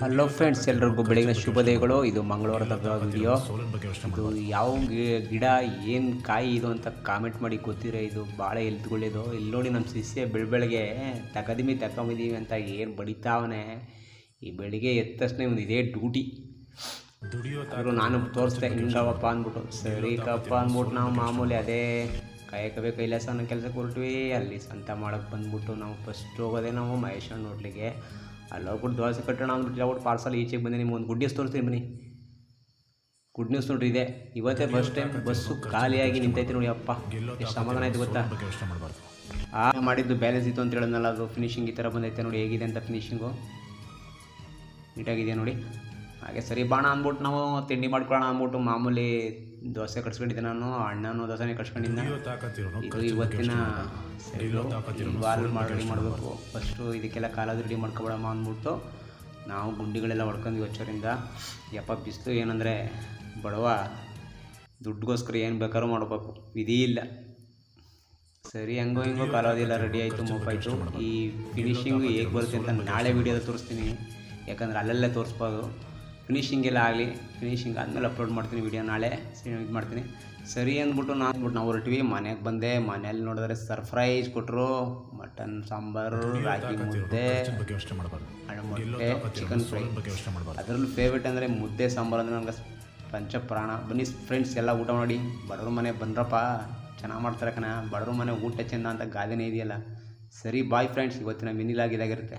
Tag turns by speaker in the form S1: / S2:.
S1: Hello friends ಎಲ್ರಿಗೂ ಬೆಳಗಿನ ಶುಭೋದಯಗಳು. ಇದು ಮಂಗಳವಾರದ ವಿಡಿಯೋ ಇದು ಯಾವ ಗಿಡ, ಏನು ಕಾಯಿ ಇದು ಅಂತ ಕಾಮೆಂಟ್ ಮಾಡಿ ಗೊತ್ತಿರೋ, ಇದು ಭಾಳ ಎಲ್ತ್ಕೊಳ್ಳೋದು ಇಲ್ಲಿ ನೋಡಿ ನಮ್ಮ ಶಿಷ್ಯ ಬೆಳಬೆಳಗ್ಗೆ ತಕದಿಮಿ ತಗೊಂಬಿದ್ದೀವಿ ಅಂತ ಏನು ಬಡಿತಾವನೆ. ಈ ಬೆಳಿಗ್ಗೆ ಎದ್ದ ತಕ್ಷಣ ಒಂದು ಇದೇ ಡ್ಯೂಟಿ ಆದರೂ ನಾನು ತೋರಿಸ್ದೆ, ಹಿಂಗವಪ್ಪ ಅಂದ್ಬಿಟ್ಟು. ಸರಿ ಕಪ್ಪ ಅಂದ್ಬಿಟ್ಟು ನಾವು ಮಾಮೂಲಿ ಅದೇ ಕಾಯಕವೇ ಕೈಲಾಸ ಅನ್ನೋ ಕೆಲಸಕ್ಕೆ ಹೊರಟ್ವಿ. ಅಲ್ಲಿ ಸಂತ ಮಾಡೋಕ್ಕೆ ಬಂದ್ಬಿಟ್ಟು ನಾವು ಫಸ್ಟ್ ಹೋಗೋದೇ ನಾವು ಮಹೇಶ್ವರ ಹೋಟ್ಲಿಗೆ ಅಲ್ಲಿ ಹೋಗ್ಬಿಟ್ಟು ದೋಸೆ ಕಟ್ಟೋಣ ಅಂದ್ಬಿಟ್ಟು ಯಾವ್ದು ಪಾರ್ಸಲ್ ಈಚೆಗೆ ಬಂದೆ ನಿಮ್ಗೆ ಒಂದು ಗುಡ್ ನ್ಯೂಸ್ ತೋರಿಸ್ತೀನಿ ಬನ್ನಿ. ಗುಡ್ ನ್ಯೂಸ್ ನೋಡ್ರಿ ಇದೆ. ಇವತ್ತೇ ಫಸ್ಟ್ ಟೈಮ್ ಬಸ್ಸು ಖಾಲಿಯಾಗಿ ನಿಂತೈತೆ ನೋಡಿ ಅಪ್ಪ. ಎಷ್ಟು ಸಮಾಧಾನ ಆಯ್ತು ಗೊತ್ತಾ? ಆ ಮಾಡಿದ್ದು ಬ್ಯಾಲೆನ್ಸ್ ಇತ್ತು ಅಂತ ಹೇಳಿದ್ನಲ್ಲ ಅದು ಫಿನಿಶಿಂಗ್ ಈ ಥರ ಬಂದೈತೆ ನೋಡಿ ಹೇಗಿದೆ ಅಂತ ಫಿನಿಶಿಂಗು ನೀಟಾಗಿದೆಯಾ ನೋಡಿ. ಹಾಗೆ ಸರಿ ಬಾಣ ಅಂದ್ಬಿಟ್ಟು ನಾವು ತಿಂಡಿ ಮಾಡ್ಕೊಳ್ಳೋಣ ಅಂದ್ಬಿಟ್ಟು ಮಾಮೂಲಿ ದೋಸೆ ಕಟ್ಸ್ಕೊಂಡಿದ್ದೆ ನಾನು ಅಣ್ಣನೂ ದೋಸೆ ಕಟ್ಸ್ಕೊಂಡಿದ್ದೆ. ಇವತ್ತಿನ ರೆಡಿ ಮಾಡಬೇಕು. ಫಸ್ಟು ಇದಕ್ಕೆಲ್ಲ ಕಾಲದ ರೆಡಿ ಮಾಡ್ಕೊಬೇಡಮ್ಮ ಅಂದ್ಬಿಟ್ಟು ನಾವು ಗುಂಡಿಗಳೆಲ್ಲ ಹೊಡ್ಕೊಂಡು ಹೊಚ್ಚೋರಿಂದ ಯಪ್ಪ ಬಿಸಿಲು ಏನಂದರೆ ಬಡವ ದುಡ್ಡುಗೋಸ್ಕರ ಏನು ಬೇಕಾದ್ರೂ ಮಾಡಬೇಕು. ವಿಧಿ ಇಲ್ಲ. ಸರಿ ಹಂಗೋ ಹಿಂಗೋ ಕಾಲಾವಧಿಲ್ಲ ರೆಡಿ ಆಯಿತು ಮೂಪಾಯಿತು ಈ ಫಿನಿಶಿಂಗು ಹೇಗೆ ಬರುತ್ತೆ ಅಂತ ನಾಳೆ ವೀಡಿಯೋದಲ್ಲಿ ತೋರಿಸ್ತೀನಿ. ಯಾಕಂದರೆ ಅಲ್ಲಲ್ಲೇ ತೋರಿಸ್ಬೋದು. ಫಿನಿಶಿಂಗ್ ಎಲ್ಲ ಆಗಲಿ ಫಿನಿಶಿಂಗ್ ಆದಮೇಲೆ ಅಪ್ಲೋಡ್ ಮಾಡ್ತೀನಿ ವೀಡಿಯೋ ನಾಳೆ ಇದು ಮಾಡ್ತೀನಿ. ಸರಿ ಅಂದ್ಬಿಟ್ಟು ನಾನು ಅಂದ್ಬಿಟ್ಟು ನಾವು ಹೊರಟಿವಿ ಮನೆಗೆ ಬಂದೆ ಮನೇಲಿ ನೋಡಿದ್ರೆ ಸರ್ಪ್ರೈಸ್ ಕೊಟ್ಟರು ಮಟನ್ ಸಾಂಬಾರು ರಾಗಿ ಮುದ್ದೆ ಮೊಟ್ಟೆ ಚಿಕನ್ ಫ್ರೈ ಅದರಲ್ಲೂ ಫೇವ್ರೇಟ್ ಅಂದರೆ ಮುದ್ದೆ ಸಾಂಬಾರು ಅಂದರೆ ನನಗೆ ಪಂಚ ಪ್ರಾಣ ಬನ್ನಿ ಫ್ರೆಂಡ್ಸ್ ಎಲ್ಲ ಊಟ ಮಾಡಿ. ಬಡವ್ರ ಮನೆ ಬಂದ್ರಪ್ಪ ಚೆನ್ನಾಗಿ ಮಾಡ್ತಾರೆ ಕಣ. ಬಡವ್ರ ಮನೆ ಊಟ ಚೆಂದ ಅಂತ ಗಾದೆನೇ ಇದೆಯಲ್ಲ. ಸರಿ ಬಾಯ್ ಫ್ರೆಂಡ್ಸ್ ಇವತ್ತಿನ ಮಿನಿಲಾಗಿದಾಗಿರುತ್ತೆ